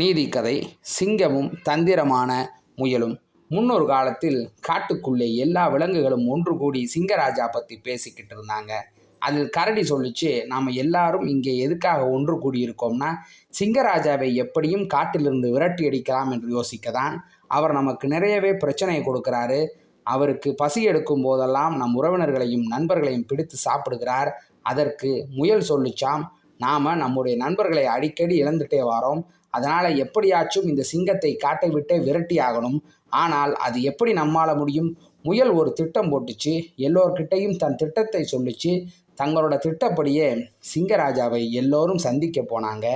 நீதிக்கதை சிங்கமும் தந்திரமான முயலும். முன்னொரு காலத்தில் காட்டுக்குள்ளே எல்லா விலங்குகளும் ஒன்று கூடி சிங்கராஜா பற்றி பேசிக்கிட்டு இருந்தாங்க. அதில் கரடி சொல்லிச்சு நாம் எல்லாரும் இங்கே எதுக்காக ஒன்று கூடி இருக்கோம்னா சிங்கராஜாவை எப்படியும் காட்டிலிருந்து விரட்டி அடிக்கலாம் என்று யோசிக்க தான் அவர் நமக்கு நிறையவே பிரச்சனை கொடுக்குறாரு. அவருக்கு பசி எடுக்கும் போதெல்லாம் நம் உறவினர்களையும் நண்பர்களையும் பிடித்து சாப்பிடுகிறார். அதற்கு முயல் சொல்லிச்சாம் நாம் நம்முடைய நண்பர்களை அடிக்கடி இழந்துட்டே வரோம். அதனால் எப்படியாச்சும் இந்த சிங்கத்தை காட்டை விட்டே விரட்டி ஆகணும். ஆனால் அது எப்படி நம்மால முடியும்? முயல் ஒரு திட்டம் போட்டுச்சு. எல்லோர்கிட்டையும் தன் திட்டத்தை சொல்லிச்சு. தங்களோட திட்டப்படியே சிங்கராஜாவை எல்லோரும் சந்திக்க போனாங்க.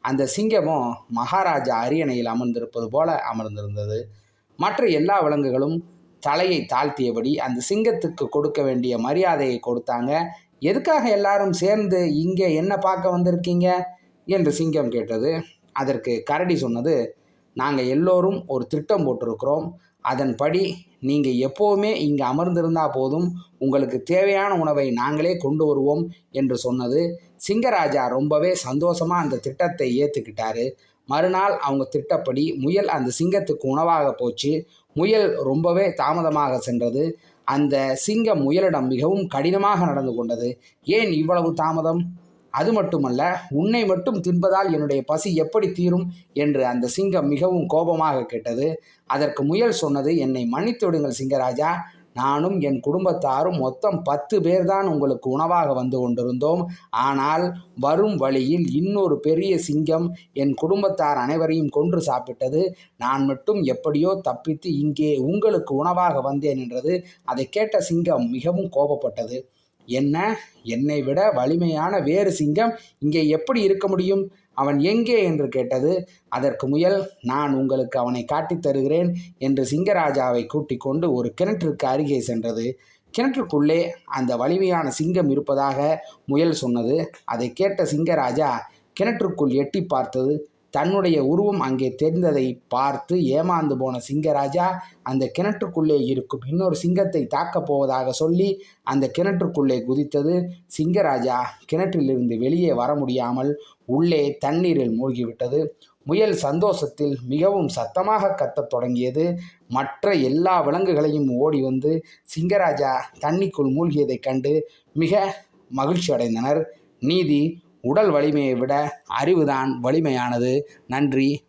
அந்த சிங்கமும் மகாராஜா அரியணையில் அமர்ந்திருப்பது போல அமர்ந்திருந்தது. மற்ற எல்லா விலங்குகளும் தலையை தாழ்த்தியபடி அந்த சிங்கத்துக்கு கொடுக்க வேண்டிய மரியாதையை கொடுத்தாங்க. எதுக்காக எல்லாரும் சேர்ந்து இங்கே என்ன பார்க்க வந்திருக்கீங்க? என்று சிங்கம் கேட்டது. அதற்கு கரடி சொன்னது நாங்கள் எல்லோரும் ஒரு திட்டம் போட்டிருக்கிறோம். அதன்படி நீங்கள் எப்போவுமே இங்கே அமர்ந்திருந்தால் போதும். உங்களுக்கு தேவையான உணவை நாங்களே கொண்டு வருவோம் என்று சொன்னது. சிங்கராஜா ரொம்பவே சந்தோஷமாக அந்த திட்டத்தை ஏற்றுக்கிட்டாரு மறுநாள் அவங்க திட்டப்படி முயல் அந்த சிங்கத்துக்கு உணவாக போச்சு. முயல் ரொம்பவே தாமதமாக சென்றது. அந்த சிங்கம் முயலிடம் மிகவும் கடினமாக நடந்து கொண்டது. ஏன் இவ்வளவு தாமதம்? அது மட்டுமல்ல உன்னை மட்டும் தின்பதால் என்னுடைய பசி எப்படி தீரும்? என்று அந்த சிங்கம் மிகவும் கோபமாக கேட்டது. அதற்கு முயல் சொன்னது என்னை மன்னித்து விடுங்கள் சிங்கராஜா. நானும் என் குடும்பத்தாரும் மொத்தம் பத்து பேர்தான் உங்களுக்கு உணவாக வந்து கொண்டிருந்தோம். ஆனால் வரும் வழியில் இன்னொரு பெரிய சிங்கம் என் குடும்பத்தார் அனைவரையும் கொன்று சாப்பிட்டது. நான் மட்டும் எப்படியோ தப்பித்து இங்கே உங்களுக்கு உணவாக வந்தேன் என்றது அதை கேட்ட சிங்கம் மிகவும் கோபப்பட்டது. என்ன? என்னை விட வலிமையான வேறு சிங்கம் இங்கே எப்படி இருக்க முடியும்? அவன் எங்கே என்று கேட்டது அதற்கு முயல் நான் உங்களுக்கு அவனை காட்டித் தருகிறேன் என்று சிங்கராஜாவை கூட்டிக் கொண்டு ஒரு கிணற்றுக்கு அருகே சென்றது. கிணற்றுக்குள்ளே அந்த வலிமையான சிங்கம் இருப்பதாக முயல் சொன்னது. அதை கேட்ட சிங்கராஜா கிணற்றுக்குள் எட்டி பார்த்தது. தன்னுடைய உருவம் அங்கே தெரிந்ததை பார்த்து ஏமாந்து போன சிங்கராஜா அந்த கிணற்றுக்குள்ளே இருக்கும் இன்னொரு சிங்கத்தை தாக்கப் போவதாக சொல்லி அந்த கிணற்றுக்குள்ளே குதித்தது சிங்கராஜா. கிணற்றிலிருந்து வெளியே வர முடியாமல் உள்ளே தண்ணீரில் மூழ்கிவிட்டது. முயல் சந்தோஷத்தில் மிகவும் சத்தமாக கத்தத் தொடங்கியது. மற்ற எல்லா விலங்குகளையும் ஓடி வந்து சிங்கராஜா தண்ணிக்குள் மூழ்கியதைக் கண்டு மிக மகிழ்ச்சி அடைந்தனர் நீதி உடல் வலிமையை விட அறிவுதான் வலிமையானது. நன்றி